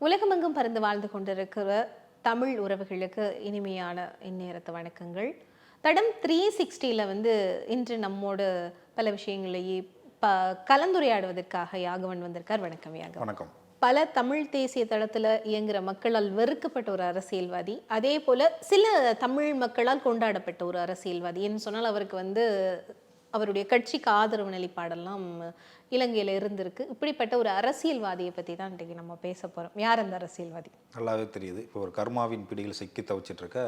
உலகமெங்கும் பறந்து வாழ்ந்து கொண்டிருக்கிற தமிழ் உறவுகளுக்கு இனிமையான இந்நேரத்து வணக்கங்கள். தடம் த்ரீ சிக்ஸ்டியில் வந்து இன்று நம்மோடு பல விஷயங்களையே ப கலந்துரையாடுவதற்காக யாகவன் வந்திருக்கார். வணக்கம் யாகவன். வணக்கம். பல தமிழ் தேசிய தளத்துல இயங்குற மக்களால் வெறுக்கப்பட்ட ஒரு அரசியல்வாதி அதே போல சில தமிழ் மக்களால் கொண்டாடப்பட்ட ஒரு அரசியல்வாதி. என்று சொன்னால் அவருக்கு வந்து அவருடைய கட்சிக்கு ஆதரவு நிலைப்பாடெல்லாம் இலங்கையில இருந்திருக்கு. இப்படிப்பட்ட ஒரு அரசியல்வாதியை பத்தி தான் இன்றைக்கு நம்ம பேச போறோம். யார் அந்த அரசியல்வாதி? நல்லாவே தெரியுது. இப்போ ஒரு கர்மாவின் பிடியில் சிக்கி தவிச்சிட்டு இருக்க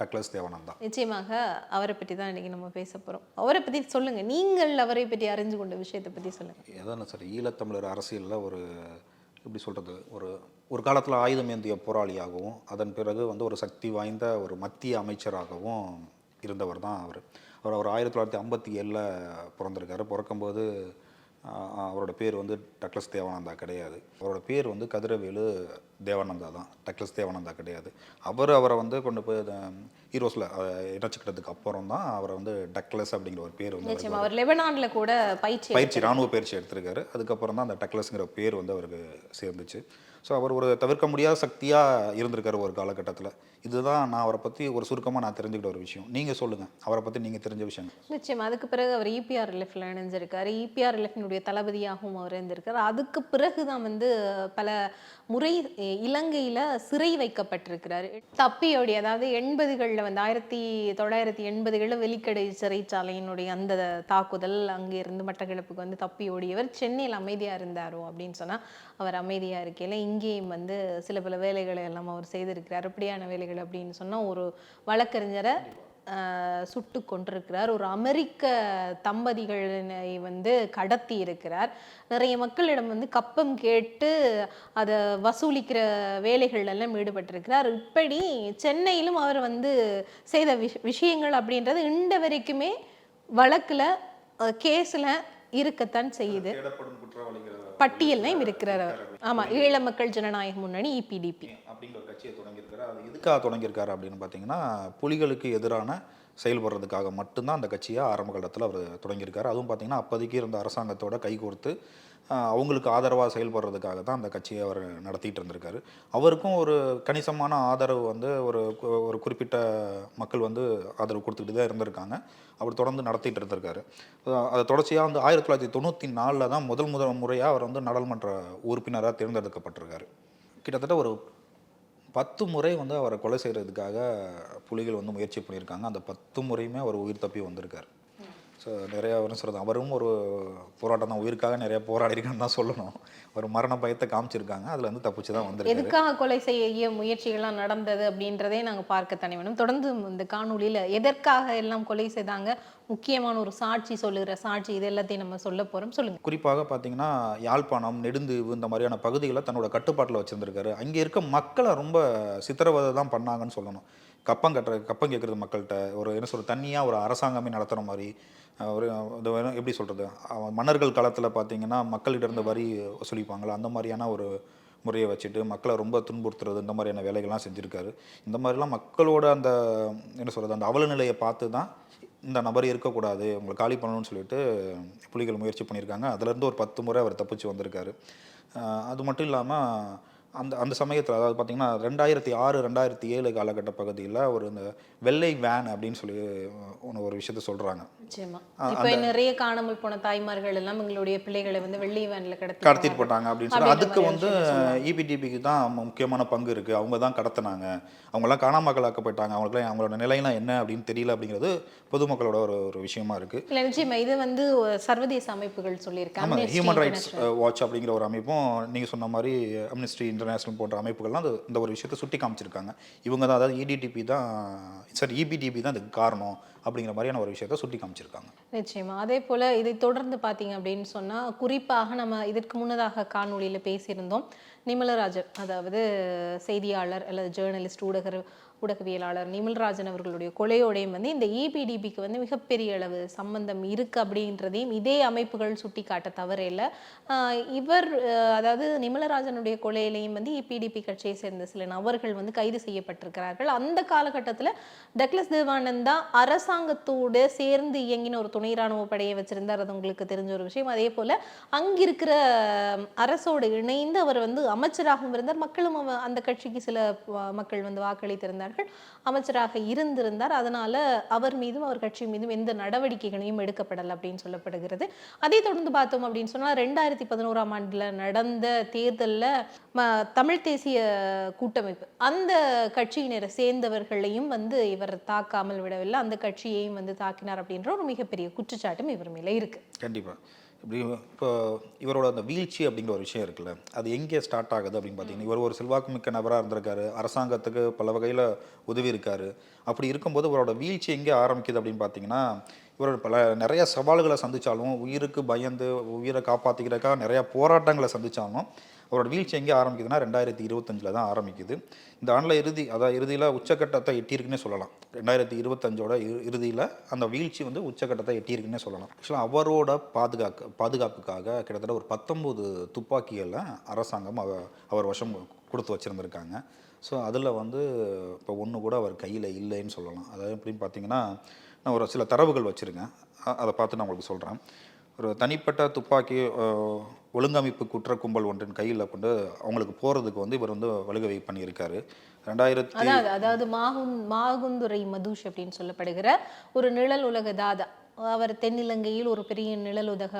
டக்ளஸ் தேவானந்தா நிச்சயமாக அவரை பற்றி தான் இன்னைக்கு நம்ம பேச போறோம். அவரை பத்தி சொல்லுங்க. நீங்கள் அவரை பற்றி அறிஞ்சு கொண்ட விஷயத்தை பத்தி சொல்லுங்க. எதான சார் ஈழத்தமிழர் அரசியலில் ஒரு எப்படி சொல்கிறது ஒரு ஒரு காலத்தில் ஆயுதம் ஏந்திய போராளியாகவும் அதன் பிறகு வந்து ஒரு சக்தி வாய்ந்த ஒரு மத்திய அமைச்சராகவும் இருந்தவர் தான் அவர். அவர் அவர் ஆயிரத்தி தொள்ளாயிரத்தி ஐம்பத்தி ஏழில் பிறந்திருக்காரு. பிறக்கும்போது அவரோட பேர் வந்து டக்ளஸ் தேவானந்தா கிடையாது. அவரோட பேர் வந்து கதிரவேலு தேவானந்தா தான். டக்ளஸ் தேவானந்தா கிடையாது. அவர் அவரை வந்து கொண்டு போய் ஹீரோஸில் இணைச்சிக்கிட்டதுக்கு அப்புறம் தான் அவரை வந்து டக்ளஸ் அப்படிங்கிற ஒரு பேர் வந்து அவர் லெபனான்ல கூட பயிற்சி பயிற்சி ராணுவ பயிற்சி எடுத்திருக்காரு. அதுக்கப்புறம் தான் அந்த டக்ளஸ்ங்கிற பேர் வந்து அவருக்கு சேர்ந்துச்சு. ஸோ அவர் ஒரு தவிர்க்க முடியாத சக்தியாக இருந்திருக்காரு ஒரு காலகட்டத்தில். இதுதான் நான் அவரை பற்றி ஒரு சுருக்கமாக நான் தெரிஞ்சுக்கிட்ட ஒரு விஷயம். நீங்கள் சொல்லுங்கள் அவரை பற்றி நீங்கள் தெரிஞ்ச விஷயம் நிச்சயம். அதுக்கு பிறகு அவர் இபிஆர் எல்எஃப்ல இணைஞ்சிருக்கார். இபிஆர் எல்எஃப்னுடைய தளபதியாகவும் அவர் இருந்திருக்காரு அதுக்கு பிறகு தான் வந்து பல முறை இலங்கையில் சிறை வைக்கப்பட்டிருக்கிறார். தப்பியோடைய அதாவது எண்பதுகளில் வந்து ஆயிரத்தி தொள்ளாயிரத்தி எண்பதுகளில் வெலிக்கடை சிறைச்சாலையினுடைய அந்த தாக்குதல் அங்கே இருந்து மட்டக்களப்புக்கு வந்து தப்பி ஓடியவர் சென்னையில் அமைதியாக இருந்தாரோ அப்படின்னு சொன்னால் அவர் அமைதியாக இருக்கையில் இங்கேயும் வந்து சில பல வேலைகளை எல்லாம் அவர் செய்திருக்கிறார். அப்படியான வேலைகள் அப்படின்னு சொன்னா ஒரு வழக்கறிஞரை சுட்டு கொண்டிருக்கிறார் ஒரு அமெரிக்க தம்பதிகளை வந்து கடத்தி இருக்கிறார். நிறைய மக்களிடம் வந்து கப்பம் கேட்டு அதை வசூலிக்கிற வேலைகள் எல்லாம் ஈடுபட்டிருக்கிறார். இப்படி சென்னையிலும் அவர் வந்து செய்த விஷ விஷயங்கள் அப்படின்றது இந்த வரைக்குமே வழக்கில் கேஸில் இருக்கத்தான் செய்யுது. பட்டியலையும் இருக்கிறார் அவர். ஆமா ஈழ மக்கள் ஜனநாயக முன்னணி இபிடிபி அப்படிங்கிற ஒரு கட்சியை தொடங்கியிருக்காரு அது எதுக்காக தொடங்கியிருக்காரு அப்படின்னு பார்த்தீங்கன்னா புலிகளுக்கு எதிரான செயல்படுறதுக்காக மட்டும்தான் அந்த கட்சியை ஆரம்ப காலத்தில் அவர் தொடங்கியிருக்காரு. அதுவும் பார்த்தீங்கன்னா அப்போதைக்கு இருந்த அரசாங்கத்தோட கைகோர்த்து அவங்களுக்கு ஆதரவாக செயல்படுறதுக்காக தான் அந்த கட்சியை அவர் நடத்திட்டு இருந்திருக்காரு. அவருக்கும் ஒரு கணிசமான ஆதரவு வந்து ஒரு ஒரு குறிப்பிட்ட மக்கள் வந்து ஆதரவு கொடுத்துக்கிட்டு தான் இருந்திருக்காங்க. அவர் தொடர்ந்து நடத்திட்டு இருந்திருக்காரு. அதை தொடர்ச்சியாக வந்து ஆயிரத்தி தொள்ளாயிரத்தி தொண்ணூற்றி நாலில் தான் முதல் முதல் முறையாக அவர் வந்து நாடாளுமன்ற உறுப்பினராக தேர்ந்தெடுக்கப்பட்டிருக்காரு. கிட்டத்தட்ட ஒரு பத்து முறை வந்து அவரை கொலை செய்கிறதுக்காக புலிகள் வந்து முயற்சி பண்ணியிருக்காங்க. அந்த பத்து முறையுமே அவர் உயிர் தப்பி வந்திருக்கார். ஸோ நிறைய அவரும் சொல்கிறது அவரும் ஒரு போராட்டம் தான் உயிருக்காக நிறைய போராடிருக்கான்னு தான் சொல்லணும். ஒரு மரண பயத்தை காமிச்சிருக்காங்க அதில் வந்து தப்பிச்சு தான் வந்திருக்காரு. எதுக்காக கொலை செய்ய முயற்சிகள்லாம் நடந்தது அப்படின்றதே நாங்க பார்க்க தனி வேணும். தொடர்ந்து இந்த காணொளியில எதற்காக எல்லாம் கொலை செய்தாங்க முக்கியமான ஒரு சாட்சி சொல்லுகிற சாட்சி இது எல்லாத்தையும் நம்ம சொல்ல போறோம். சொல்லுங்க. குறிப்பாக பார்த்தீங்கன்னா யாழ்ப்பாணம் நெடுந்தீவு இந்த மாதிரியான பகுதிகளை தன்னோட கட்டுப்பாட்டில் வச்சுருந்துருக்காரு. அங்கே இருக்க மக்களை ரொம்ப சித்திரவதை தான் பண்ணாங்கன்னு சொல்லணும். கப்பம் கட்டுற கப்பம் கேட்குறது மக்கள்கிட்ட. ஒரு என்ன சொல்கிறது தனியாக ஒரு அரசாங்கமே நடத்துகிற மாதிரி ஒரு இது வேணும் எப்படி சொல்கிறது மன்னர்கள் காலத்தில் பார்த்தீங்கன்னா மக்கள்கிட்ட இருந்து வரி வசூலிப்பாங்களா அந்த மாதிரியான ஒரு முறையை வச்சுட்டு மக்களை ரொம்ப துன்புறுத்துறது இந்த மாதிரியான வேலைகள்லாம் செஞ்சுருக்காரு. இந்த மாதிரிலாம் மக்களோட அந்த என்ன சொல்கிறது அந்த அவல நிலையை பார்த்து தான் இந்த நபர் இருக்கக்கூடாது உங்களை காலி பண்ணணும்னு சொல்லிட்டு புலிகள் முயற்சி பண்ணியிருக்காங்க. அதுலேருந்து ஒரு பத்து முறை அவர் தப்பிச்சு வந்திருக்காரு. அது மட்டும் இல்லாமல் அந்த அந்த சமயத்தில் அதாவது பார்த்தீங்கன்னா ரெண்டாயிரத்தி ஆறு ரெண்டாயிரத்தி ஏழு காலகட்ட பகுதியில் ஒரு இந்த வெள்ளை வேன் அப்படின்னு சொல்லி ஒன்று ஒரு விஷயத்த சொல்கிறாங்க இப்ப நிறைய காணாமல் போன தாய்மார்கள் எல்லாம் எங்களுடைய பிள்ளைகளை வந்து வெள்ளி வேன்ல கடத்தி கடத்திட்டு போட்டாங்க அப்படின்னு சொல்லி அதுக்கு வந்து இபிடிபிக்கு தான் முக்கியமான பங்கு இருக்குது அவங்க தான் கடத்தினாங்க. அவங்களாம் காணாமக்களாக்கப்பட்டாங்க. அவங்களுக்குலாம் அவங்களோட நிலையெல்லாம் என்ன அப்படின்னு தெரியல அப்படிங்கிறது பொதுமக்களோட ஒரு ஒரு விஷயமா இருக்குது இல்ல நிச்சயமா. இது வந்து சர்வதேச அமைப்புகள் சொல்லியிருக்காங்க ஹியூமன் ரைட்ஸ். வாட்ச் அப்படிங்கிற ஒரு அமைப்பும் நீங்கள் சொன்ன மாதிரி அம்னிஸ்ட்ரி இன்டர்நேஷனல் போன்ற அமைப்புகள்லாம் அது இந்த ஒரு விஷயத்தை சுட்டி காமிச்சிருக்காங்க. இவங்க தான் அதாவது இடிடிபி தான் சரி இபிடிபி தான் அதுக்கு காரணம் அப்படிங்கிற மாதிரியான ஒரு விஷயத்தை சுட்டி காமிச்சிருக்காங்க. நிச்சயமா. அதே போல் இதை தொடர்ந்து பார்த்தீங்க அப்படின்னு சொன்னால் குறிப்பாக நம்ம இதற்கு முன்னதாக காணொலியில் பேசியிருந்தோம் நிமலராஜர் அதாவது செய்தியாளர் அல்லது ஜேர்னலிஸ்ட் ஊடகர் ஊடகவியலாளர் நிமல்ராஜன் அவர்களுடைய கொலையோடையும் வந்து இந்த ஏபிடிபிக்கு வந்து மிகப்பெரிய அளவு சம்பந்தம் இருக்கு அப்படின்றதையும் இதே அமைப்புகள் சுட்டி காட்ட தவறில்லை இவர் அதாவது நிமலராஜனுடைய கொலையிலையும் வந்து இபிடிபி கட்சியை சேர்ந்த சில நபர்கள் வந்து கைது செய்யப்பட்டிருக்கிறார்கள். அந்த காலகட்டத்தில் டக்ளஸ் தேவானந்தா அரசாங்கத்தோடு சேர்ந்து இயங்கின ஒரு துணை ராணுவ படையை வச்சிருந்தார். அது உங்களுக்கு தெரிஞ்ச ஒரு விஷயம். அதே போல அங்கிருக்கிற அரசோடு இணைந்து அவர் வந்து அமைச்சராகவும் இருந்தார். மக்களும் அந்த கட்சிக்கு சில மக்கள் வந்து வாக்களித்திருந்தார் வாக்களித்திருந்தார்கள் அமைச்சராக இருந்திருந்தார். அதனால அவர் மீதும் அவர் கட்சி மீதும் எந்த நடவடிக்கைகளையும் எடுக்கப்படலை அப்படின்னு சொல்லப்படுகிறது. அதை தொடர்ந்து பார்த்தோம் அப்படின்னு சொன்னால் ரெண்டாயிரத்தி பதினோராம் ஆண்டில் நடந்த தேர்தலில் தமிழ் தேசிய கூட்டமைப்பு அந்த கட்சியினரை சேர்ந்தவர்களையும் வந்து இவர் தாக்காமல் விடவில்லை. அந்த கட்சியையும் வந்து தாக்கினார் அப்படின்ற ஒரு மிகப்பெரிய குற்றச்சாட்டும் இவர் மேலே இருக்கு. கண்டிப்பாக இப்படி இப்போ இவரோட அந்த வீழ்ச்சி அப்படிங்கிற ஒரு விஷயம் இருக்குல்ல அது எங்கே ஸ்டார்ட் ஆகுது அப்படின்னு பார்த்தீங்கன்னா இவர் ஒரு செல்வாக்குமிக்க நபராக இருந்திருக்காரு அரசாங்கத்துக்கு பல வகையில் உதவி இருக்காரு. அப்படி இருக்கும்போது இவரோட வீழ்ச்சி எங்கே ஆரம்பிக்குது அப்படின்னு பார்த்தீங்கன்னா இவர் பல நிறைய சவால்களை சந்தித்தாலும் உயிருக்கு பயந்து உயிரை காப்பாற்றிக்கிறக்காக நிறையா போராட்டங்களை சந்தித்தாலும் அவரோட வீழ்ச்சி எங்கே ஆரம்பிக்குதுன்னா ரெண்டாயிரத்தி இருபத்தஞ்சில் தான் ஆரம்பிக்குது. இந்த ஆண்டில் இறுதி அதாவது இறுதியில் உச்சக்கட்டத்தை எட்டியிருக்குன்னே சொல்லலாம். ரெண்டாயிரத்தி இருபத்தஞ்சோட இறுதியில் அந்த வீழ்ச்சி வந்து உச்சக்கட்டத்தை எட்டியிருக்குன்னே சொல்லலாம். ஆக்சுவலாக அவரோட பாதுகாக்க பாதுகாப்புக்காக கிட்டத்தட்ட ஒரு பத்தொம்போது துப்பாக்கிகளை அரசாங்கம் அவ அவர் வசம் கொடுத்து வச்சுருந்துருக்காங்க. ஸோ அதில் வந்து இப்போ ஒன்று கூட அவர் கையில் இல்லைன்னு சொல்லலாம். அதாவது எப்படின்னு பார்த்தீங்கன்னா நான் ஒரு சில தரவுகள் வச்சுருக்கேன். அதை பார்த்து நான் உங்களுக்கு சொல்கிறேன். ஒரு தனிப்பட்ட துப்பாக்கி ஒழுங்கமைப்பு குற்ற கும்பல் ஒன்றின் கையில் கொண்டு அவங்களுக்கு போகிறதுக்கு வந்து இவர் வந்து வழிவகை பண்ணியிருக்காரு. ரெண்டாயிரத்தி அதாவது அதாவது மாகுந் மாகுந்துரை மதுஷ் அப்படின்னு சொல்லப்படுகிற ஒரு நிழல் உலக தாதா. அவர் தென்னிலங்கையில் ஒரு பெரிய நிழல் உலக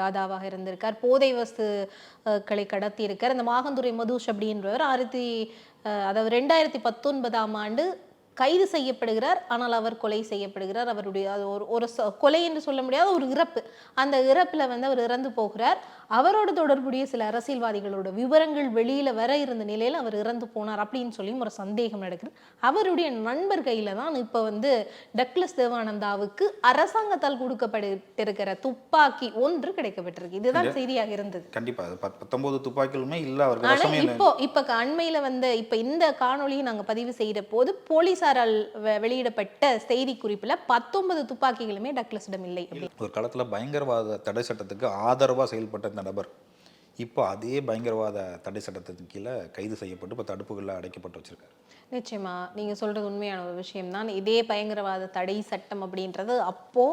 தாதாவாக இருந்திருக்கார். போதை வஸ்துக்களை கடத்தி இருக்கார் அந்த மாகந்துரை மதுஷ் அப்படின்றவர் ஆயிரத்தி அதாவது ரெண்டாயிரத்தி பத்தொன்பதாம் ஆண்டு கைது செய்யப்படுகிறார் ஆனால் அவர் கொலை செய்யப்படுகிறார். அவருடைய அது ஒரு ஒரு கொலை என்று சொல்ல முடியாத ஒரு இறப்பு. அந்த இறப்புல வந்து அவர் இறந்து போகிறார். அவரோட தொடர்புடைய சில அரசியல்வாதிகளோட விவரங்கள் வெளியில வர இருந்த நிலையில அவர் இறந்து போனார் அப்படின்னு சொல்லி ஒரு சந்தேகம் நடக்குது. அவருடைய நண்பர் கையில தான் இப்ப வந்து டக்ளஸ் தேவானந்தாவுக்கு அரசாங்கத்தால் கொடுக்கப்பட்டிருக்கிற துப்பாக்கி ஒன்று கிடைக்கப்பட்டிருக்கு. இதுதான் செய்தியாக இருந்தது. கண்டிப்பாக அது பத் பத்தொம்போது துப்பாக்கிகளுமே இல்லை இப்போ இப்ப அண்மையில வந்த இப்ப இந்த காணொளியை நாங்க பதிவு செய்த போது போலீசாரால் வெ- வெளியிடப்பட்ட செய்தி குறிப்புல பத்தொன்பது துப்பாக்கிகளுமே டக்ளஸிடம் இல்லை ஒரு காலத்தில் பயங்கரவாத தடை சட்டத்துக்கு ஆதரவாக செயல்பட்ட இந்த நபர் இப்போ அதே பயங்கரவாத தடை சட்டத்தின் கீழே கைது செய்யப்பட்டு இப்போ தடுப்புகளில் அடைக்கப்பட்டு வச்சிருக்காரு. நிச்சயமா. நீங்க சொல்றது உண்மையான ஒரு விஷயம்தான். இதே பயங்கரவாத தடை சட்டம் அப்படின்றது அப்போ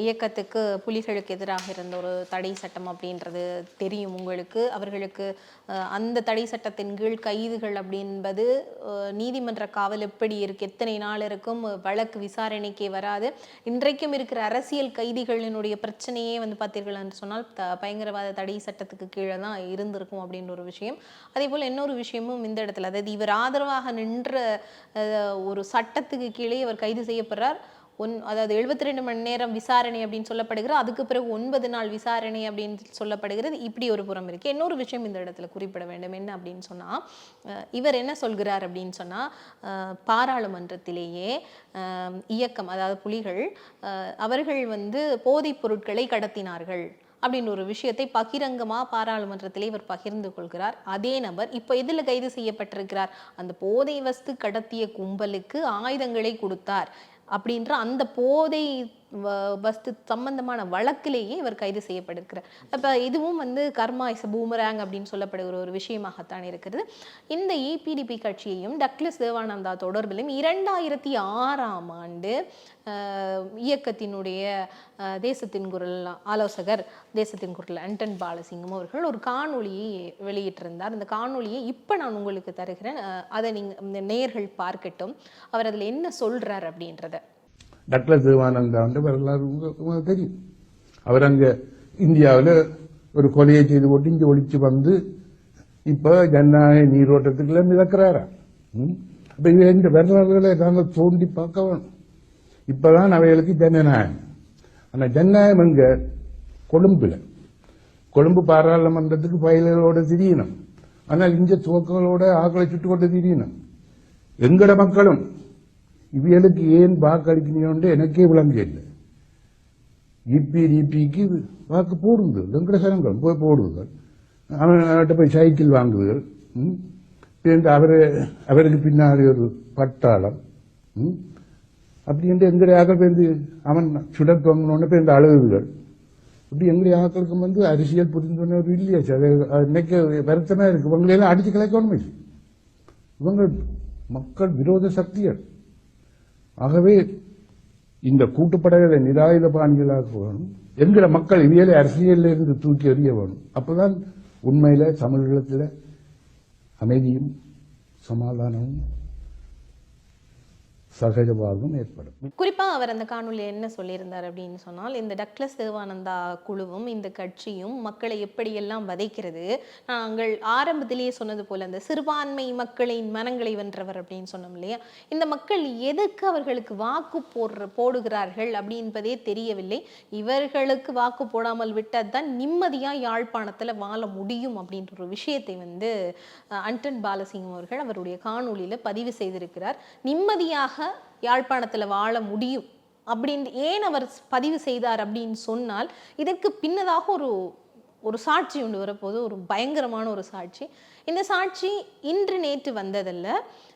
இயக்கத்துக்கு புலிகளுக்கு எதிராக இருந்த ஒரு தடை சட்டம் அப்படின்றது தெரியும் உங்களுக்கு. அவர்களுக்கு அந்த தடை சட்டத்தின் கீழ் கைதுகள் அப்படின்பது நீதிமன்ற காவல் எப்படி இருக்கு? எத்தனை நாள் இருக்கும்? வழக்கு விசாரணைக்கே வராது. இன்றைக்கும் இருக்கிற அரசியல் கைதிகளினுடைய பிரச்சனையே வந்து பார்த்தீர்கள் என்று சொன்னால் த பயங்கரவாத தடை சட்டத்துக்கு கீழே தான் இருந்திருக்கும் அப்படின்ற ஒரு விஷயம். அதே போல் இன்னொரு விஷயமும் இந்த இடத்துல. அதாவது இவர் ஆதரவாக நின்ற ஒரு சட்டத்துக்கு கீழே இவர் கைது செய்யப்படுறார். ஒன் அதாவது எழுபத்தி ரெண்டு மணி நேரம் விசாரணை அப்படின்னு சொல்லப்படுகிறது. அதுக்கு பிறகு ஒன்பது நாள் விசாரணை அப்படின்னு சொல்லப்படுகிறது. இப்படி ஒரு புறம் இருக்கு. இன்னொரு விஷயம் இந்த இடத்துல குறிப்பிட வேண்டும். என்ன அப்படின்னு சொன்னால் இவர் என்ன சொல்கிறார் அப்படின்னு சொன்னால் பாராளுமன்றத்திலேயே இயக்கம் அதாவது புலிகள் அவர்கள் வந்து போதைப் பொருட்களை கடத்தினார்கள் அப்படின்னு ஒரு விஷயத்தை பகிரங்கமாக பாராளுமன்றத்திலே இவர் பகிர்ந்து கொள்கிறார். அதே நபர் இப்போ எதில் கைது செய்யப்பட்டிருக்கிறார்? அந்த போதை வஸ்து கடத்திய கும்பலுக்கு ஆயுதங்களை கொடுத்தார். அப்படின்ற அந்த போதை வஸ்து சம்பந்தமான வழக்கிலேயே இவர் கைது செய்யப்பட்டிருக்கிறார். அப்போ இதுவும் வந்து கர்மா இஸ் பூமராங் அப்படின்னு சொல்லப்படுகிற ஒரு விஷயமாகத்தான் இருக்கிறது. இந்த ஏபிடிபி கட்சியையும் டக்ளஸ் தேவானந்தா தொடர்பிலும் இரண்டாயிரத்தி ஆறாம் ஆண்டு இயக்கத்தினுடைய தேசத்தின் குரல் ஆலோசகர் தேசத்தின் குரல் அண்டன் பாலசிங்கம் அவர்கள் ஒரு காணொளியை வெளியிட்டிருந்தார். அந்த காணொளியை இப்போ நான் உங்களுக்கு தருகிறேன். அதை நீங்கள் நேர்கள் பார்க்கட்டும். அவர் அதில் என்ன சொல்கிறார் அப்படின்றத. டக்ளஸ் தேவானந்தா வந்து வரலாறு உங்களுக்கு தெரியும். அவர் அங்க இந்தியாவில் ஒரு கொலையை செய்து போட்டு இங்கே ஒழிச்சு வந்து இப்ப ஜனநாயக நீரோட்டத்துக்குள்ள மிதக்கிறாரா? ம்? அப்ப இது இந்த வரலாறுகளை நாங்கள் தோண்டி பார்க்க வேணும். இப்பதான் அவைகளுக்கு ஜனநாயகம். ஆனா ஜனநாயகம் எங்க? கொழும்புல. கொழும்பு பாராளுமன்றத்துக்கு பயிலரோட திரியணும் ஆனால் இங்க துவக்கங்களோட ஆக்களை சுட்டு கொண்டு திரியணும் எங்கட மக்களும் இவியலுக்கு ஏன் வாக்களிக்கணும்னு எனக்கே விளங்கல இபிடிபிக்கு வாக்கு போடுங்கள். எங்கட சனங்கள் போய் போடுங்கள். அவன்கிட்ட போய் சைக்கிள் வாங்குதுகள் ம்? பிறகு அவருக்கு பின்னாடி ஒரு பட்டாளம். அப்படி என்று எங்களுடைய ஆக்கள் பேருந்து அவன் சுடர் தோங்கினோன்னு பேருந்து அழுகுகள் இப்படி எங்களுடைய ஆக்களுக்கு வந்து அரசியல் புரிந்துணர்வு இல்லையா சார். அது- இன்னைக்கு வருத்தமா இருக்கு. இவங்களெல்லாம் அடிச்சு கலைக்கணும் இல்லை இவங்க மக்கள் விரோத சக்திகள். ஆகவே இந்த கூட்டுப்படைகளை நிராயுத பாணிகளாக வேணும் என்கிற மக்கள் இவையில அரசியலில் இருந்து தூக்கி எறிய வேணும். அப்பதான் உண்மையில தமிழகத்தில் அமைதியும் சமாதானமும் சகஜபாகவும் ஏற்படும். குறிப்பா அவர் அந்த காணொலியில் என்ன சொல்லியிருந்தார் அப்படின்னு சொன்னால் இந்த டக்ளஸ் தேவானந்தா குழுவும் இந்த கட்சியும் மக்களை எப்படியெல்லாம் வதைக்கிறது நாங்கள் ஆரம்பத்திலேயே சொன்னது போல அந்த சிறுபான்மை மக்களின் மனங்களை வென்றவர் அப்படின்னு சொன்னோம் இல்லையா? இந்த மக்கள் எதுக்கு அவர்களுக்கு வாக்கு போடுற போடுகிறார்கள் அப்படின்பதே தெரியவில்லை. இவர்களுக்கு வாக்கு போடாமல் விட்டால் தான் நிம்மதியா யாழ்ப்பாணத்துல வாழ முடியும் அப்படின்ற ஒரு விஷயத்தை வந்து அன்டன் பாலசிங்கம் அவர்கள் அவருடைய காணொளியில பதிவு செய்திருக்கிறார். நிம்மதியாக யாழ்ப்பாணத்தில் வாழ முடியும். அப்படின்னு ஏன் அவர் பதிவு செய்தார் அப்படின்னு சொன்னால் இதற்கு பின்னதாக ஒரு ஒரு சாட்சி ஒன்று வரப்போது. ஒரு பயங்கரமான ஒரு சாட்சி. இந்த சாட்சி இன்று நேற்று வந்ததல்ல.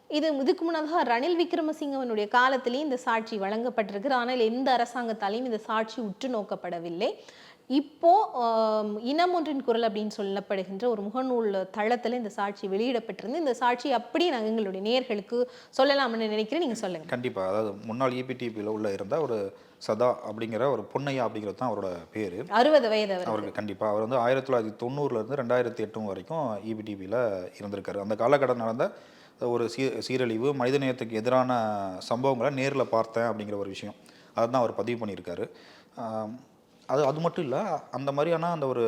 இது இதுக்கு முன்னதாக ரணில் விக்ரமசிங்கவனுடைய காலத்திலேயே இந்த சாட்சி வழங்கப்பட்டிருக்கு ஆனால் எந்த அரசாங்கத்தாலையும் இந்த சாட்சி உற்று நோக்கப்படவில்லை. இப்போ ஆம், இனம் ஒன்றின் குரல் அப்படின்னு சொல்லப்படுகின்ற ஒரு முகநூல் தளத்துல இந்த சாட்சி வெளியிடப்பட்டிருந்து இந்த சாட்சி அப்படியே நாங்கள் எங்களுடைய நேயர்களுக்கு சொல்லலாம்னு நினைக்கிறேன். நீங்க சொல்லுங்க. கண்டிப்பாக அதாவது முன்னாள் இபிடிபியில் உள்ள இருந்த ஒரு சதா அப்படிங்கிற ஒரு பொன்னையா அப்படிங்கிறது தான் அவரோட பேர். அறுபது வயது அவர் அவருக்கு கண்டிப்பாக அவர் வந்து ஆயிரத்தி தொள்ளாயிரத்தி தொண்ணூறுலேருந்து ரெண்டாயிரத்தி எட்டு வரைக்கும் இபிடிபியில் இருந்திருக்காரு. அந்த காலகட்டம் நடந்த ஒரு சீ சீரழிவு மனிதநேயத்துக்கு எதிரான சம்பவங்களை நேரில் பார்த்தேன் அப்படிங்கிற ஒரு விஷயம். அதை தான் அவர் பதிவு பண்ணியிருக்காரு. அது அது மட்டும் இல்லை அந்த மாதிரியான அந்த ஒரு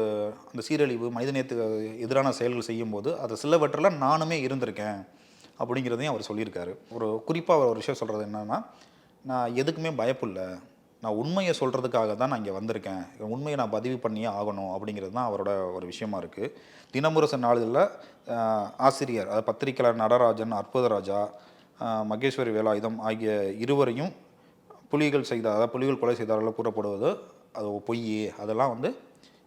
அந்த சீரழிவு மனிதநேயத்துக்கு எதிரான செயல்கள் செய்யும்போது அது சிலவற்றில் நானுமே இருந்திருக்கேன் அப்படிங்கிறதையும் அவர் சொல்லியிருக்காரு. ஒரு குறிப்பாக அவர் ஒரு விஷயம் சொல்கிறது என்னென்னா நான் எதுக்குமே பயப்படல நான் உண்மையை சொல்கிறதுக்காக தான் நான் இங்கே வந்திருக்கேன். உண்மையை நான் பதிவு பண்ணியே ஆகணும் அப்படிங்கிறது தான் அவரோட ஒரு விஷயமா இருக்குது தினமுரசு நாளிதழில் ஆசிரியர் அதாவது பத்திரிகையாளர் நடராஜன் அற்புதராஜா மகேஸ்வரி வேலாயுதம் ஆகிய இருவரையும் புலிகள் செய்த அதாவது புலிகள் கொலை செய்தார்கள் கூறப்படுவது அது பொய் அதெல்லாம் வந்து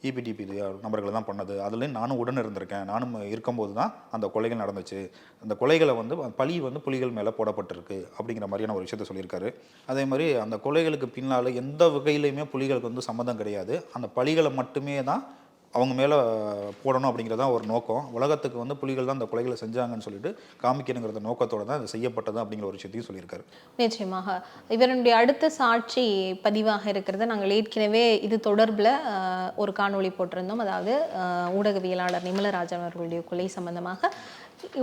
இபிடிபி நபர்கள் தான் பண்ணது. அதுலேயும் நானும் உடன் இருந்திருக்கேன். நானும் இருக்கும்போது தான் அந்த கொலைகள் நடந்துச்சு. அந்த கொலைகளை வந்து பழி வந்து புலிகள் மேலே போடப்பட்டிருக்கு அப்படிங்கிற மாதிரியான ஒரு விஷயத்த சொல்லியிருக்காரு. அதே மாதிரி அந்த கொலைகளுக்கு பின்னால் எந்த வகையிலையுமே புலிகளுக்கு வந்து சம்மந்தம் கிடையாது. அந்த பழிகளை மட்டுமே தான் அவங்க மேலே போடணும் அப்படிங்கிறது தான் ஒரு நோக்கம். உலகத்துக்கு வந்து புலிகள் தான் அந்த கொலைகளை செஞ்சாங்கன்னு சொல்லிட்டு காமிக்கணுங்கிறத நோக்கத்தோடு தான் இது செய்யப்பட்டது அப்படிங்கிற ஒரு விஷயத்தையும் சொல்லியிருக்காரு. நிச்சயமாக. இவருடைய அடுத்த சாட்சி பதிவாக இருக்கிறத. நாங்கள் ஏற்கனவே இது தொடர்பில் ஒரு காணொளி போட்டிருந்தோம். அதாவது ஊடகவியலாளர் நிமலராஜன் அவர்களுடைய கொலை சம்பந்தமாக.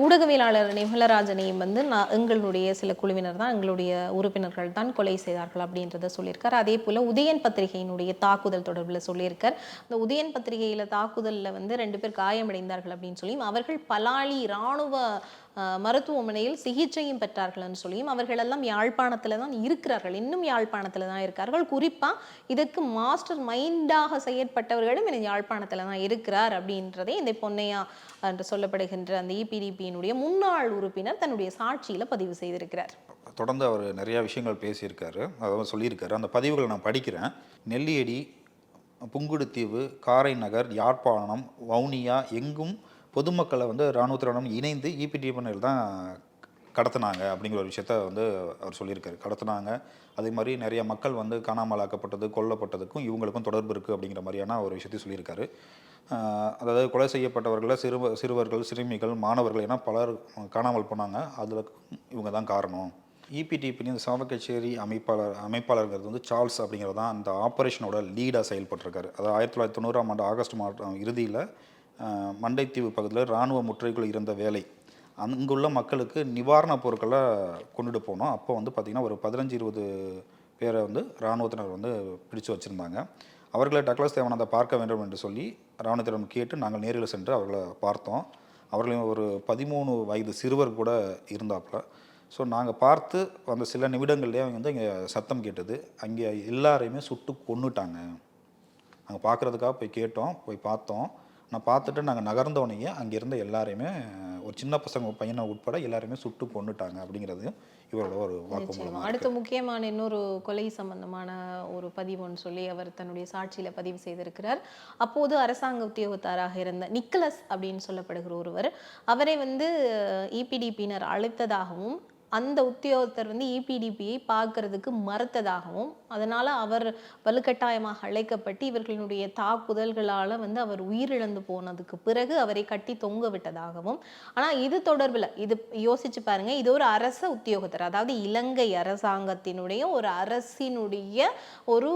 ஊடகவியலாளர் நிமலராஜனையும் வந்து நான் எங்களுடைய சில குழுவினர் தான் எங்களுடைய உறுப்பினர்கள் தான் கொலை செய்தார்கள் அப்படின்றத சொல்லியிருக்கார். அதே போல் உதயன் பத்திரிகையினுடைய தாக்குதல் தொடர்பில் சொல்லியிருக்கார். அந்த உதயன் பத்திரிகையில் தாக்குதலில் வந்து ரெண்டு பேர் காயமடைந்தார்கள் அப்படின்னு சொல்லியும் அவர்கள் பலாலி இராணுவ மருத்துவமனையில் சிகிச்சையும் பெற்றார்கள்னு சொல்லியும் அவர்களெல்லாம் யாழ்ப்பாணத்தில் தான் இருக்கிறார்கள். இன்னும் யாழ்ப்பாணத்தில் தான் இருக்கார்கள். குறிப்பாக இதற்கு மாஸ்டர் மைண்டாக செயற்பட்டவர்களும் இந்த யாழ்ப்பாணத்தில் தான் இருக்கிறார் அப்படின்றதே இந்த பொன்னையா என்று சொல்லப்படுகின்ற அந்த இபிடிபியினுடைய முன்னாள் உறுப்பினர் தன்னுடைய சாட்சியில் பதிவு செய்திருக்கிறார். தொடர்ந்து அவர் நிறையா விஷயங்கள் பேசியிருக்காரு. அதாவது சொல்லியிருக்காரு. அந்த பதிவுகளை நான் படிக்கிறேன். நெல்லியடி புங்குடுதீவு காரைநகர் யாழ்ப்பாணம் வவுனியா எங்கும் பொதுமக்களை வந்து இராணுவத்தினரும் இணைந்து E தான் கடத்தினாங்க அப்படிங்கிற ஒரு விஷயத்த வந்து அவர் சொல்லியிருக்காரு. கடத்தினாங்க. அதே மாதிரி நிறைய மக்கள் வந்து காணாமல் ஆக்கப்பட்டது கொல்லப்பட்டதுக்கும் இவங்களுக்கும் தொடர்பு இருக்குது அப்படிங்கிற மாதிரியான ஒரு விஷயத்தையும் சொல்லியிருக்காரு. அதாவது கொலை செய்யப்பட்டவர்களில் சிறு சிறுவர்கள் சிறுமிகள் மாணவர்கள் என பலர் காணாமல் போனாங்க. அதில் இவங்க தான் காரணம். E இபிடிபின்னு இந்த சாவகச்சேரி அமைப்பாளர் அமைப்பாளருங்கிறது வந்து சார்ல்ஸ் அப்படிங்கிறது தான் அந்த ஆப்ரேஷனோட லீடாக செயல்பட்டிருக்காரு. அதாவது ஆயிரத்தி தொள்ளாயிரத்தி தொண்ணூறாம் ஆண்டு ஆகஸ்ட் மாதம் இறுதியில் மண்டைத்தீவு பகுதியில் இராணுவ முற்றுகைக்குள் இருந்த வேலை. அங்குள்ள மக்களுக்கு நிவாரணப் பொருட்களை கொண்டுட்டு போனோம். அப்போ வந்து பார்த்திங்கன்னா ஒரு பதினஞ்சு இருபது பேரை வந்து இராணுவத்தினர் வந்து பிடிச்சு வச்சுருந்தாங்க. அவர்களை டக்ளஸ் தேவானந்தா பார்க்க வேண்டும் என்று சொல்லி இராணுவத்திடம் கேட்டு நாங்கள் நேரில் சென்று அவர்களை பார்த்தோம். அவர்களையும் ஒரு பதிமூணு வயது சிறுவர் கூட இருந்தாப்புல. ஸோ நாங்கள் பார்த்து அந்த சில நிமிடங்கள்லேயே அவங்க வந்து இங்கே சத்தம் கேட்டது. அங்கே எல்லாரையுமே சுட்டு கொண்டுட்டாங்க நாங்கள் பார்க்குறதுக்காக போய் கேட்டோம் போய் பார்த்தோம். நான் பார்த்துட்டு நாங்கள் நகர்ந்தோடனேயே அங்கே இருந்த எல்லாரையுமே ஒரு சின்ன பசங்க பையனை உட்பட எல்லாரையுமே சுட்டு கொன்னுட்டாங்க அப்படிங்கிறதையும் இவரோட ஒரு வாக்குமூலம். அடுத்த முக்கியமான இன்னொரு கொலை சம்பந்தமான ஒரு பதிவுன்னு சொல்லி அவர் தன்னுடைய சாட்சியில பதிவு செய்திருக்கிறார் அப்போது அரசாங்க உத்தியோகத்தாராக இருந்த நிக்கலஸ் அப்படின்னு சொல்லப்படுகிற ஒருவர் அவரை வந்து இபிடிபியினர் அழைத்ததாகவும் அந்த உத்தியோகத்தர் வந்து இபிடிபியை பார்க்கறதுக்கு மறுத்ததாகவும் அதனால் அவர் வலுக்கட்டாயமாக அழைக்கப்பட்டு இவர்களுடைய தாக்குதல்களால் வந்து அவர் உயிரிழந்து போனதுக்கு பிறகு அவரை கட்டி தொங்க விட்டதாகவும் ஆனால் இது தொடர்பில் இது யோசிச்சு பாருங்க இது ஒரு அரச உத்தியோகத்தர் அதாவது இலங்கை அரசாங்கத்தினுடைய ஒரு அரசினுடைய ஒரு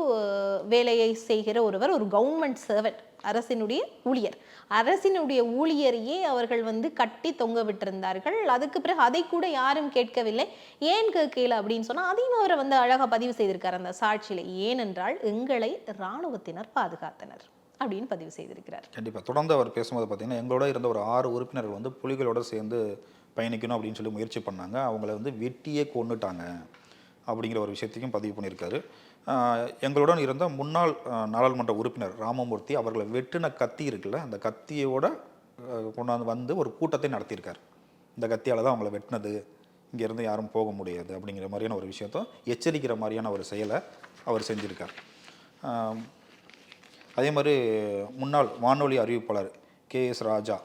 வேலையை செய்கிற ஒருவர் ஒரு கவர்மெண்ட் சர்வெண்ட் அரசினுடைய ஊழியர். அரசினுடைய ஊழியரையே அவர்கள் வந்து கட்டி தொங்க விட்டிருந்தார்கள். அதுக்கு பிறகு அதை கூட யாரும் கேட்கவில்லை. ஏன் கேட்கல அப்படின்னு சொன்னால் அதையும் அவரை வந்து அழகாக பதிவு செய்திருக்கார் அந்த சாட்சியில். ஏனென்றால் எங்களை இராணுவத்தினர் பாதுகாத்தனர் அப்படின்னு பதிவு செய்திருக்கிறார். கண்டிப்பாக தொடர்ந்து அவர் பேசும்போது பார்த்தீங்கன்னா எங்களோட இருந்த ஒரு ஆறு உறுப்பினர்கள் வந்து புலிகளோடு சேர்ந்து பயணிக்கணும் அப்படின்னு சொல்லி முயற்சி பண்ணாங்க. அவங்கள வந்து வெட்டியே கொண்டுட்டாங்க அப்படிங்கிற ஒரு விஷயத்தையும் பதிவு பண்ணியிருக்காரு. எங்களுடன் இருந்த முன்னாள் நாடாளுமன்ற உறுப்பினர் ராமமூர்த்தி அவர்களை வெட்டின கத்தி இருக்குல்ல அந்த கத்தியோட கொண்டாந்து வந்து ஒரு கூட்டத்தை நடத்தியிருக்காரு. இந்த கத்தியால் தான் அவங்கள வெட்டினது இங்கேருந்து யாரும் போக முடியாது அப்படிங்கிற மாதிரியான ஒரு விஷயத்த எச்சரிக்கிற மாதிரியான ஒரு செயலை அவர் செஞ்சுருக்கார். அதே மாதிரி முன்னாள் வானொலி அறிவிப்பாளர் கே எஸ் ராஜா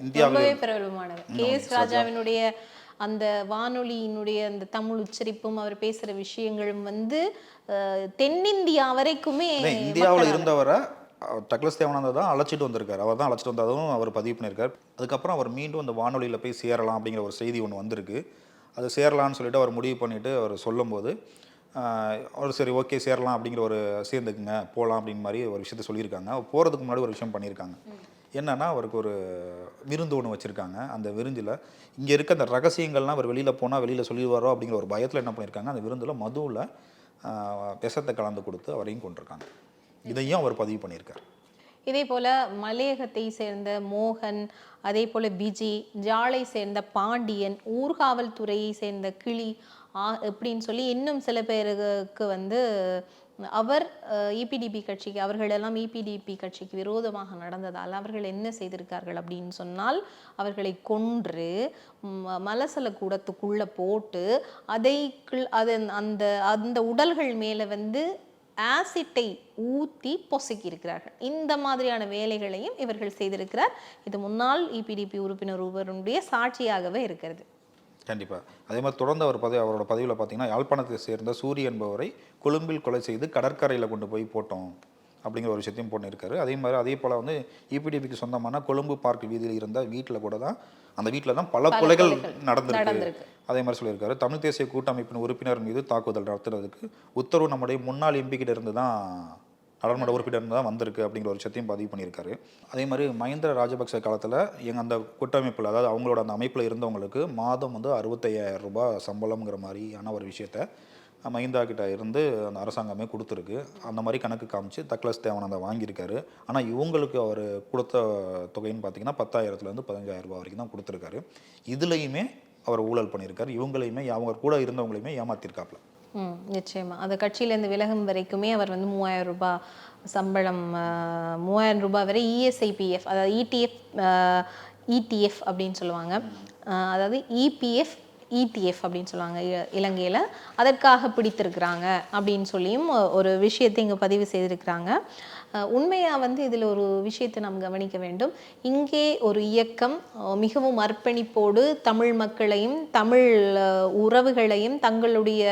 இந்தியாவில் ராஜாவினுடைய அந்த வானொலியினுடைய அந்த தமிழ் உச்சரிப்பும் அவர் பேசுற விஷயங்களும் வந்து தென்னிந்தியா வரைக்குமே இந்தியாவில் இருந்தவரை டக்ளஸ் தேவானந்தா தான் அழைச்சிட்டு வந்திருக்காரு. அவர் தான் அழைச்சிட்டு வந்ததும் அவர் பதிவு பண்ணியிருக்கார். அதுக்கப்புறம் அவர் மீண்டும் அந்த வானொலியில் போய் சேரலாம் அப்படிங்கிற ஒரு செய்தி ஒன்று வந்திருக்கு. அது சேரலாம்னு சொல்லிட்டு அவர் முடிவு பண்ணிட்டு அவர் சொல்லும்போது அவர் சரி ஓகே சேரலாம் அப்படிங்கிற ஒரு சேர்ந்துக்குங்க போகலாம் அப்படின்னு மாதிரி ஒரு விஷயத்த சொல்லியிருக்காங்க. போகிறதுக்கு முன்னாடி ஒரு விஷயம் பண்ணியிருக்காங்க. என்னன்னா அவருக்கு ஒரு விருந்து ஒன்று வச்சுருக்காங்க. அந்த விருந்தில் இங்கே இருக்க அந்த ரகசியங்கள்லாம் அவர் வெளியில் போனால் வெளியில் சொல்லிடுவாரோ அப்படிங்கிற ஒரு பயத்தில் என்ன பண்ணியிருக்காங்க அந்த விருந்தில் மதுவில் விஷத்தை கலந்து கொடுத்து அவரையும் கொண்டிருக்காங்க இதையும் அவர் பதிவு பண்ணியிருக்கார். இதே போல் மலையகத்தை சேர்ந்த மோகன் அதே போல் விஜி ஜாலை சேர்ந்த பாண்டியன் ஊர்காவல் துறையை சேர்ந்த கிளி ஆ சொல்லி இன்னும் சில பேருக்கு வந்து அவர் இபிடிபி கட்சிக்கு அவர்களெல்லாம் இபிடிபி கட்சிக்கு விரோதமாக நடந்ததால் அவர்கள் என்ன செய்திருக்கார்கள் அப்படின்னு சொன்னால் அவர்களை கொன்று ம- மலசல கூடத்துக்குள்ளே போட்டு அதை அதன் அந்த அந்த உடல்கள் மேலே வந்து ஆசிட்டை ஊத்தி பொசுக்கி இருக்கிறார்கள் இந்த மாதிரியான வேலைகளையும் இவர்கள் செய்திருக்கிறார். இது முன்னாள் இபிடிபி உறுப்பினர் ஒருவருடைய சாட்சியாகவே இருக்கிறது. கண்டிப்பாக அதே மாதிரி தொடர்ந்து அவர் பதிவு அவரோட பதிவில் பார்த்தீங்கன்னா யாழ்ப்பாணத்தை சேர்ந்த சூரி என்பவரை கொழும்பில் கொலை செய்து கடற்கரையில் கொண்டு போய் போட்டோம் அப்படிங்கிற ஒரு விஷயத்தையும் போட்டிருக்காரு. அதே மாதிரி அதே போல் வந்து இபிடிபிக்கு சொந்தமான கொழும்பு பார்க் வீதியில் இருந்த வீட்டில் கூட தான் அந்த வீட்டில் தான் பல கொலைகள் நடந்திருக்கு. அதே மாதிரி சொல்லியிருக்காரு. தமிழ் தேசிய கூட்டமைப்பின் உறுப்பினர் மீது தாக்குதல் நடத்துறதுக்கு உத்தரவு நம்முடைய முன்னாள் எம்பி கிட்ட இருந்து தான் நாடாளுமன்ற உறுப்பினர் தான் வந்திருக்கு அப்படிங்கிற ஒரு விஷயத்தையும் பதிவு பண்ணியிருக்காரு. அதே மாதிரி மஹிந்த ராஜபக்ச காலத்தில் எங்கள் அந்த கூட்டமைப்பில் அதாவது அவங்களோட அந்த அமைப்பில் இருந்தவங்களுக்கு மாதம் வந்து அறுபத்தையாயிரம் ரூபாய் சம்பளம்ங்கிற மாதிரியான ஒரு விஷயத்த மஹிந்தா கிட்ட இருந்து அந்த அரசாங்கமே கொடுத்துருக்கு. அந்த மாதிரி கணக்கு காமிச்சு தக்லஸ் தேவானந்தா வாங்கியிருக்காரு. ஆனால் இவங்களுக்கு அவர் கொடுத்த தொகைன்னு பார்த்தீங்கன்னா பத்தாயிரத்துலேருந்து பதினஞ்சாயிரம் ரூபாய் வரைக்கும் தான் கொடுத்துருக்காரு. இதுலேயுமே அவர் ஊழல் பண்ணியிருக்காரு. இவங்களையுமே அவங்க கூட இருந்தவங்களையுமே ஏமாத்திருக்காப்ல. ம் நிச்சயமா. அந்த கட்சியிலேருந்து விலகும் வரைக்குமே அவர் வந்து மூவாயிரம் ரூபாய் சம்பளம் மூவாயிரம் ரூபாய் வரை இஎஸ்ஐபிஎஃப் அதாவது இடிஎஃப் இடிஎஃப் அப்படின்னு சொல்லுவாங்க. அதாவது இபிஎஃப் இடிஎஃப் அப்படின்னு சொல்லுவாங்க இலங்கையில். அதற்காக பிடித்திருக்கிறாங்க அப்படின்னு சொல்லியும் ஒரு விஷயத்தை இங்கே பதிவு செய்திருக்கிறாங்க. உண்மையாக வந்து இதில் ஒரு விஷயத்தை நாம் கவனிக்க வேண்டும். இங்கே ஒரு இயக்கம் மிகவும் அர்ப்பணிப்போடு தமிழ் மக்களையும் தமிழ் உறவுகளையும் தங்களுடைய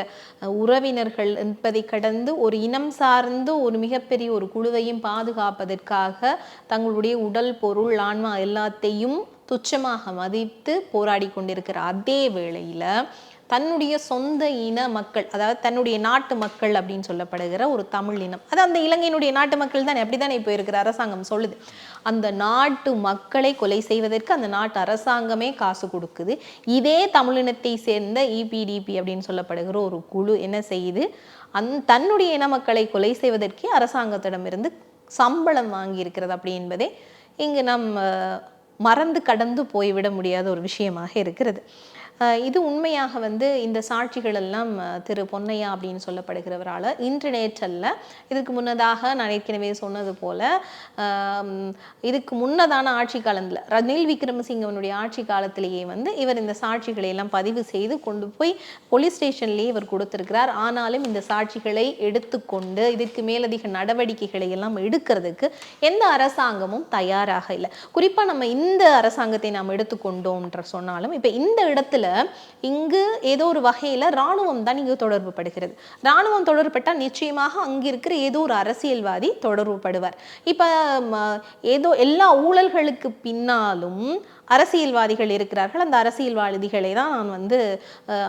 உறவினர்கள் என்பதை கடந்து ஒரு இனம் சார்ந்து ஒரு மிகப்பெரிய ஒரு குழுவையும் பாதுகாப்பதற்காக தங்களுடைய உடல் பொருள் ஆன்மா எல்லாத்தையும் துச்சமாக மதித்து போராடி கொண்டிருக்கிற அதே வேளையில் தன்னுடைய சொந்த இன மக்கள் அதாவது தன்னுடைய நாட்டு மக்கள் அப்படின்னு சொல்லப்படுகிற ஒரு தமிழ் இனம். அது அந்த இலங்கையினுடைய நாட்டு மக்கள் தானே அப்படித்தானே இப்போ இருக்கிற அரசாங்கம் சொல்லுது. அந்த நாட்டு மக்களை கொலை செய்வதற்கு அந்த நாட்டு அரசாங்கமே காசு கொடுக்குது. இதே தமிழினத்தை சேர்ந்த இபிடிபி அப்படின்னு சொல்லப்படுகிற ஒரு குழு என்ன செய்யுது? அந் தன்னுடைய இன மக்களை கொலை செய்வதற்கே அரசாங்கத்திடமிருந்து சம்பளம் வாங்கியிருக்கிறது அப்படி என்பதே இங்கு நம் மறந்து கடந்து போய்விட முடியாத ஒரு விஷயமாக இருக்கிறது. இது உண்மையாக வந்து இந்த சாட்சிகள் எல்லாம் திரு பொன்னையா அப்படின்னு சொல்லப்படுகிறவரால் இன்று நேற்றல்ல இதுக்கு முன்னதாக நான் ஏற்கனவே சொன்னது போல இதுக்கு முன்னதான ஆட்சி காலத்தில் ரணில் விக்ரமசிங்கவனுடைய ஆட்சி காலத்திலேயே வந்து இவர் இந்த சாட்சிகளை எல்லாம் பதிவு செய்து கொண்டு போய் போலீஸ் ஸ்டேஷன்லேயே இவர் கொடுத்திருக்கிறார். ஆனாலும் இந்த சாட்சிகளை எடுத்துக்கொண்டு இதற்கு மேலதிக நடவடிக்கைகளை எல்லாம் எடுக்கிறதுக்கு எந்த அரசாங்கமும் தயாராக இல்லை. குறிப்பாக நம்ம இந்த இந்த அரசாங்கத்தை நாம் எடுத்துக்கொண்டோம்ன்ற சொன்னாலும் இப்போ இந்த இடத்துல இங்கு ஏதோ ஒரு வகையில் இராணுவம் தான் இங்கு தொடர்பு படுகிறது இராணுவம் தொடர்புப்பட்டால் நிச்சயமாக அங்கே இருக்கிற ஏதோ ஒரு அரசியல்வாதி தொடர்புபடுவார். இப்போ ஏதோ எல்லா ஊழல்களுக்கு பின்னாலும் அரசியல்வாதிகள் இருக்கிறார்கள். அந்த அரசியல்வாதிகளை தான் நான் வந்து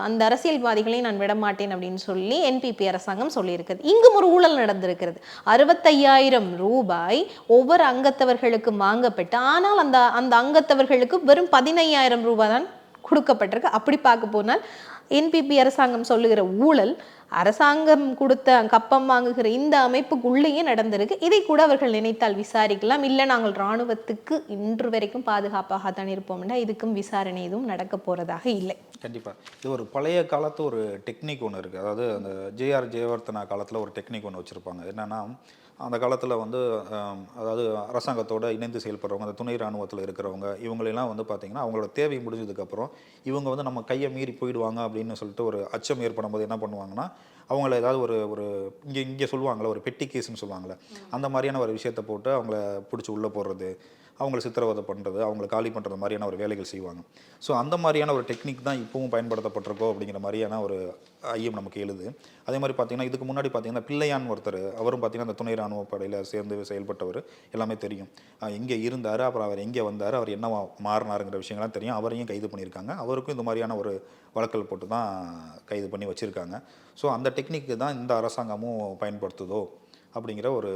அந்த அரசியல்வாதிகளை நான் விடமாட்டேன் அப்படின்னு சொல்லி என்பிபி அரசாங்கம் சொல்லியிருக்குது. இங்கும் ஒரு ஊழல் நடந்திருக்கிறது. அறுபத்தையாயிரம் ரூபாய் ஒவ்வொரு அங்கத்தவர்களுக்கும் வாங்கப்பட்டு ஆனால் அந்த அந்த அங்கத்தவர்களுக்கு வெறும் பதினையாயிரம் ரூபாய் தான் கொடுக்கப்பட்டிருக்கு. அப்படி பார்க்க போனால் என்பிபி அரசாங்கம் சொல்லுகிற ஊழல் அரசாங்கம் கொடுத்த கப்பம் வாங்குகிற இந்த அமைப்புக்குள்ளேயே நடந்திருக்கு. இதை கூட அவர்கள் நினைத்தால் விசாரிக்கலாம். இல்லை நாங்கள் இராணுவத்துக்கு இன்று வரைக்கும் பாதுகாப்பாக தான் இருப்போம்னா இதுக்கும் விசாரணை எதுவும் நடக்க போறதாக இல்லை. கண்டிப்பாக இது ஒரு பழைய காலத்து ஒரு டெக்னிக் ஒன்று இருக்குது அதாவது அந்த ஜேஆர் ஜெயவர்த்தனா காலத்தில் ஒரு டெக்னிக் ஒன்று வச்சுருப்பாங்க. என்னென்னா அந்த காலத்தில் வந்து அதாவது அரசாங்கத்தோடு இணைந்து செயல்படுறவங்க அந்த துணை இராணுவத்தில் இருக்கிறவங்க இவங்களெல்லாம் வந்து பார்த்திங்கன்னா அவங்களோட தேவை முடிஞ்சதுக்கப்புறம் இவங்க வந்து நம்ம கையை மீறி போயிடுவாங்க அப்படின்னு சொல்லிட்டு ஒரு அச்சம் ஏற்படும் போது என்ன பண்ணுவாங்கன்னா அவங்கள ஏதாவது ஒரு ஒரு இங்கே இங்கே சொல்லுவாங்களே ஒரு பெட்டி கேஸ்ன்னு சொல்லுவாங்கள்ல அந்த மாதிரியான ஒரு விஷயத்தை போட்டு அவங்கள பிடிச்சி உள்ளே போடுறது அவங்கள சித்திரவதை பண்ணுறது அவங்கள காலி பண்ணுறது மாதிரியான ஒரு வேலைகள் செய்வாங்க. ஸோ அந்த மாதிரியான ஒரு டெக்னிக் தான் இப்போவும் பயன்படுத்தப்பட்டிருக்கோ அப்படிங்கிற மாதிரியான ஒரு ஐயம் நமக்கு எழுது. அதே மாதிரி பார்த்தீங்கன்னா இதுக்கு முன்னாடி பார்த்தீங்கன்னா பிள்ளையான் ஒருத்தர் அவரும் பார்த்தீங்கன்னா அந்த துணை ராணுவ படையில் சேர்ந்து செயல்பட்டவர் எல்லாமே தெரியும். எங்கே இருந்தார் அப்புறம் அவர் எங்கே வந்தார் அவர் என்ன மாறினாருங்கிற விஷயங்கள்லாம் தெரியும். அவரையும் கைது பண்ணியிருக்காங்க. அவருக்கும் இந்த மாதிரியான ஒரு வழக்கல் போட்டு தான் கைது பண்ணி வச்சுருக்காங்க. ஸோ அந்த டெக்னிக்கு தான் இந்த அரசாங்கமும் பயன்படுத்துதோ அப்படிங்கிற ஒரு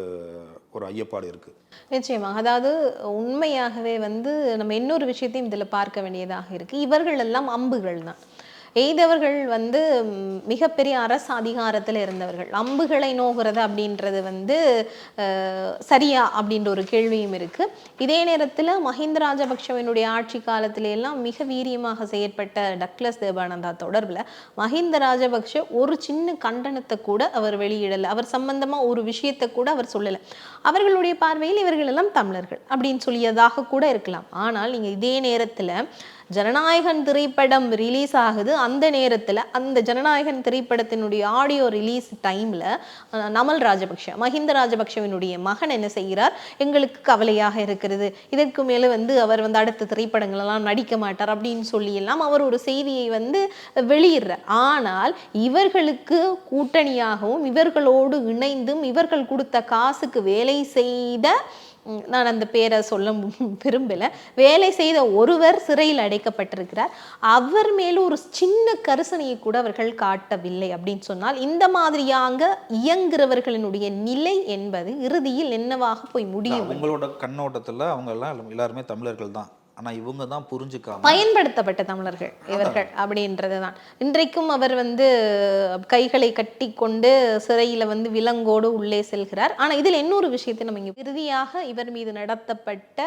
ஒரு ஐயப்பாடு இருக்குது நிச்சயமாக அதாவது உண்மையாகவே வந்து நம்ம இன்னொரு விஷயத்தையும் இதில் பார்க்க வேண்டியதாக இருக்குது இவர்கள் எல்லாம் அம்புகள் தான் எய்தவர்கள் வந்து மிகப்பெரிய அரசு அதிகாரத்தில் இருந்தவர்கள். அம்புகளை நோகிறது அப்படின்றது வந்து சரியா அப்படின்ற ஒரு கேள்வியும் இருக்குது இதே நேரத்தில் மஹிந்த ராஜபக்ஷவினுடைய ஆட்சி காலத்தில எல்லாம் மிக வீரியமாக செயற்பட்ட டக்ளஸ் தேவானந்தா தொடர்பில் மஹிந்த ராஜபக்ஷ ஒரு சின்ன கண்டனத்தை கூட அவர் வெளியிடலை. அவர் சம்பந்தமாக ஒரு விஷயத்தை கூட அவர் சொல்லலை. அவர்களுடைய பார்வையில் இவர்கள் எல்லாம் தமிழர்கள் அப்படின்னு சொல்லியதாக கூட இருக்கலாம். ஆனால் நீங்கள் இதே நேரத்தில் ஜனநாயகன் திரைப்படம் ரிலீஸ் ஆகுது. அந்த நேரத்தில் அந்த ஜனநாயகன் திரைப்படத்தினுடைய ஆடியோ ரிலீஸ் டைமில் நமல் ராஜபக்ஷ மஹிந்த ராஜபக்ஷவினுடைய மகன் என்ன செய்கிறார்? எங்களுக்கு கவலையாக இருக்கிறது. இதற்கு மேலே வந்து அவர் வந்து அடுத்த திரைப்படங்களெல்லாம் நடிக்க மாட்டார் அப்படின்னு சொல்லி எல்லாம் அவர் ஒரு செய்தியை வந்து வெளியிடுறார். ஆனால் இவர்களுக்கு கூட்டணியாகவும் இவர்களோடு இணைந்தும் இவர்கள் கொடுத்த காசுக்கு வேலை வேலை செய்த நான் அந்த பேரை சொல்ல விரும்பலை. வேலை செய்த ஒருவர் சிறையில் அடைக்கப்பட்டிருக்கிறார். அவர் மேலும் ஒரு சின்ன கரிசனையை கூட அவர்கள் காட்டவில்லை அப்படின்னு சொன்னால் இந்த மாதிரியாக இயங்குறவர்களினுடைய நிலை என்பது இறுதியில் என்னவாக போய் முடியும்? உங்களோட கண்ணோட்டத்தில் அவங்க எல்லாம் எல்லாருமே தமிழர்கள் தான் ஆனால் இவங்க தான் புரிஞ்சுக்காம பயன்படுத்தப்பட்ட தமிழர்கள் இவர்கள் அப்படின்றது தான் இன்றைக்கும் அவர் வந்து கைகளை கட்டி கொண்டு சிறையில வந்து விலங்கோடு உள்ளே செல்கிறார். ஆனா இதுல இன்னொரு விஷயத்தை நம்ம இங்க இறுதியாக இவர் மீது நடத்தப்பட்ட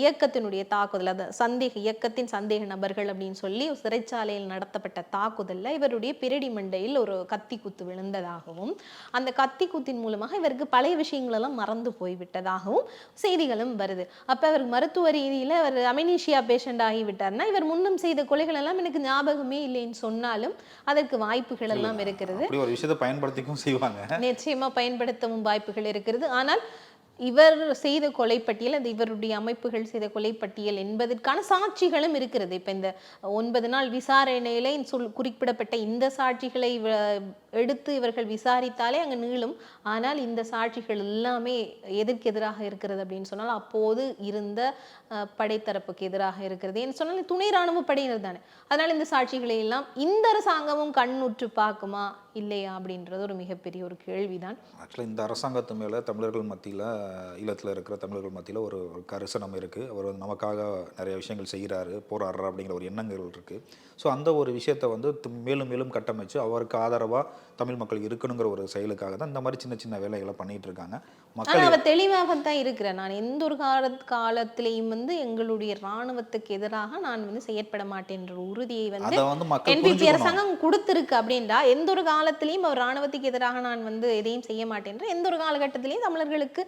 இயக்கத்தினுடைய தாக்குதல் அது சந்தேக இயக்கத்தின் சந்தேக நபர்கள் அப்படின்னு சொல்லி சிறைச்சாலையில் நடத்தப்பட்ட தாக்குதல்ல இவருடைய பிறடி மண்டையில் ஒரு கத்தி குத்து விழுந்ததாகவும் அந்த கத்தி குத்தின் மூலமாக இவருக்கு பழைய விஷயங்கள் எல்லாம் மறந்து போய்விட்டதாகவும் செய்திகளும் வருது. அப்ப அவர் மருத்துவ ரீதியில அவர் அமினிஷியா பேஷண்ட் ஆகிவிட்டார்னா இவர் முன்னும் செய்த கொலைகள் எல்லாம் எனக்கு ஞாபகமே இல்லைன்னு சொன்னாலும் அதற்கு வாய்ப்புகள் எல்லாம் இருக்கிறது. ஒரு விஷயத்தை பயன்படுத்திக்கும் செய்வாங்க. நிச்சயமா பயன்படுத்தவும் வாய்ப்புகள் இருக்கிறது ஆனால் இவர் செய்த கொலைப்பட்டியல் அது இவருடைய அமைப்புகள் செய்த கொலைப்பட்டியல் என்பதற்கான சாட்சிகளும் இருக்கிறது. இப்ப இந்த ஒன்பது நாள் விசாரணையில சொல் குறிப்பிடப்பட்ட இந்த சாட்சிகளை எடுத்து இவர்கள் விசாரித்தாலே அங்க நீளும் ஆனால் இந்த சாட்சிகள் எல்லாமே எதற்கு எதிராக இருக்கிறது அப்படின்னு சொன்னால் அப்போது இருந்த படைத்தரப்புக்கு எதிராக இருக்கிறது. என்று சொன்னால் துணை இராணுவ படையினர் தானே. அதனால் இந்த சாட்சிகளை எல்லாம் இந்த அரசாங்கமும் கண்ணுற்று பார்க்குமா இல்லையா அப்படின்றது ஒரு மிகப்பெரிய ஒரு கேள்விதான். ஆக்சுவலாக இந்த அரசாங்கத்து மேலே தமிழர்கள் மத்தியில் ஈழத்தில் இருக்கிற தமிழர்கள் மத்தியில் ஒரு கரிசனம் இருக்குது அவர் வந்து நமக்காக நிறைய விஷயங்கள் செய்கிறாரு போராடுறாரு அப்படிங்கிற ஒரு எண்ணங்கள் இருக்குது ஸோ அந்த ஒரு விஷயத்தை வந்து து- மேலும் மேலும் கட்டமைச்சு அவருக்கு ஆதரவாக தமிழ் மக்கள் இருக்கணுங்கிற ஒரு செயலுக்காக தான் இந்த மாதிரி சின்ன சின்ன வேலைகளை பண்ணிட்டு இருக்காங்க மக்கள் அவ தெளிவாகத்தான் இருக்கிறேன். நான் எந்த ஒரு கால காலத்திலையும் வந்து எங்களுடைய ராணுவத்துக்கு எதிராக நான் வந்து செயற்பட மாட்டேன்ற உறுதியை வந்து என்பிபி அரசாங்கம் கொடுத்திருக்கு அப்படின்றா. எந்த ஒரு காலத்திலையும் அவர் ராணுவத்துக்கு எதிராக நான் வந்து எதையும் செய்ய மாட்டேன்ற எந்த ஒரு காலகட்டத்திலையும் தமிழர்களுக்கு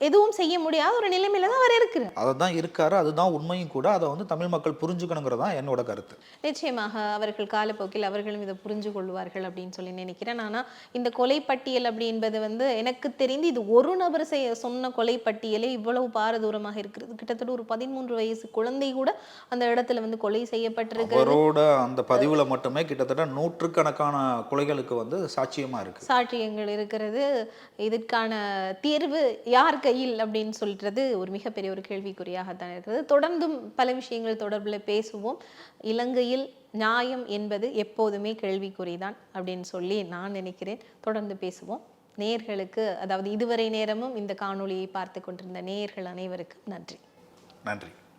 எதுவும் செய்ய முடியாத ஒரு நிலைமையில தான் அவர் இருக்கிறார். அதை தான் இருக்காரு அதுதான் உண்மையும் கூட. அதை வந்து தமிழ் மக்கள் புரிஞ்சுக்கணுங்கிறது தான் என்னோட கருத்து. நிச்சயமாக அவர்கள் காலப்போக்கில் அவர்களும் இதை புரிஞ்சு கொள்வார்கள் அப்படின்னு சொல்லி நினைக்கிறேன். ஆனா இந்த கொலை பட்டியல் அப்படின்பது வந்து எனக்கு தெரிந்து இது ஒரு நபர் செய்ய சொன்ன கொலை பட்டியலே இவ்வளவு பாரதூரமாக இருக்கிறது. கிட்டத்தட்ட ஒரு பதிமூன்று வயசு குழந்தை கூட அந்த இடத்துல வந்து கொலை செய்யப்பட்டிருக்கு அவரோட அந்த பதிவுல மட்டுமே கிட்டத்தட்ட நூற்றுக்கணக்கான கொலைகளுக்கு வந்து சாட்சியமா இருக்கு. சாட்சியங்கள் இருக்கிறது. இதற்கான தீர்வு யார் கையில் அப்படின்னு சொல்கிறது ஒரு மிகப்பெரிய ஒரு கேள்விக்குறியாகத்தான் இருக்கிறது தொடர்ந்தும் பல விஷயங்கள் தொடர்பில் பேசுவோம். இலங்கையில் நியாயம் என்பது எப்போதுமே கேள்விக்குறி தான் அப்படின்னு சொல்லி நான் நினைக்கிறேன். தொடர்ந்து பேசுவோம். நேர்களுக்கு அதாவது இதுவரை நேரமும் இந்த காணொளியை பார்த்து கொண்டிருந்த நேயர்கள் அனைவருக்கும் நன்றி. நன்றி.